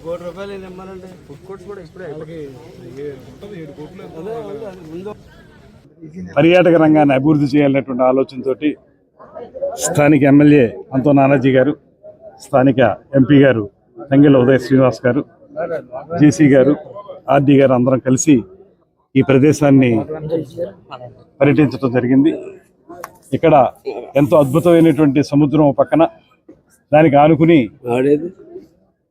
కోటి రూపాయలు ఇమ్మానంటే food courts కూడా ఇప్పుడే అదే అదే, అది ముందు. పర్యాటక రంగాన్ని అభివృద్ధి చేయాలనేటువంటి ఆలోచనతోటి స్థానిక ఎమ్మెల్యే అంతో నానాజీ గారు స్థానిక ఎంపీ గారు తంగెల ఉదయ్ శ్రీనివాస్ గారు జేసీ గారు ఆర్డీ గారు అందరం కలిసి ఈ ప్రదేశాన్ని పర్యటించడం జరిగింది. ఇక్కడ ఎంతో అద్భుతమైనటువంటి సముద్రం పక్కన దానికి ఆనుకుని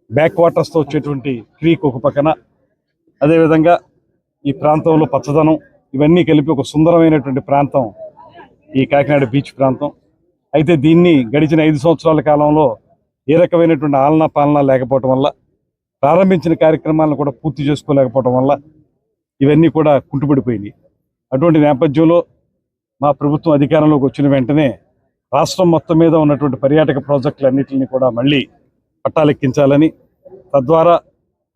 బ్యాక్ వాటర్స్తో వచ్చేటువంటి క్రీక్ ఒక పక్కన. అదేవిధంగా ఈ ప్రాంతంలో పచ్చదనం ఇవన్నీ కలిపి ఒక సుందరమైనటువంటి ప్రాంతం ఈ కాకినాడ బీచ్ ప్రాంతం. అయితే దీన్ని గడిచిన ఐదు సంవత్సరాల కాలంలో ఏ రకమైనటువంటి ఆలనా పాలన లేకపోవటం వల్ల ప్రారంభించిన కార్యక్రమాలను కూడా పూర్తి చేసుకోలేకపోవటం వల్ల ఇవన్నీ కూడా కుంటుపడిపోయినాయి. అటువంటి నేపథ్యంలో మా ప్రభుత్వం అధికారంలోకి వచ్చిన వెంటనే రాష్ట్రం మొత్తం మీద ఉన్నటువంటి పర్యాటక ప్రాజెక్టులన్నింటిని కూడా మళ్ళీ పట్టాలెక్కించాలని తద్వారా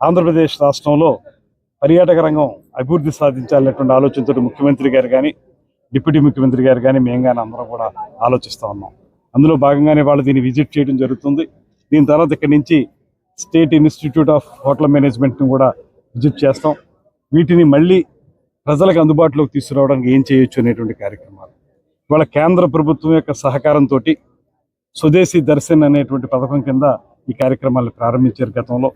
ఆంధ్రప్రదేశ్ రాష్ట్రంలో పర్యాటక రంగం అభివృద్ధి సాధించాలనేటువంటి ఆలోచనతో ముఖ్యమంత్రి గారు కానీ డిప్యూటీ ముఖ్యమంత్రి గారు కానీ మేము కానీ అందరం కూడా ఆలోచిస్తూ ఉన్నాం. అందులో భాగంగానే వాళ్ళు దీన్ని విజిట్ చేయడం జరుగుతుంది. దీని తర్వాత ఇక్కడి నుంచి స్టేట్ ఇన్స్టిట్యూట్ ఆఫ్ హోటల్ మేనేజ్మెంట్ని కూడా విజిట్ చేస్తాం. వీటిని మళ్ళీ ప్రజలకు అందుబాటులోకి తీసుకురావడానికి ఏం చేయొచ్చు అనేటువంటి కార్యక్రమాలు. ఇవాళ కేంద్ర ప్రభుత్వం యొక్క సహకారంతో స్వదేశీ దర్శన్ అనేటువంటి పథకం కింద ఈ కార్యక్రమాలు ప్రారంభించారు గతంలో.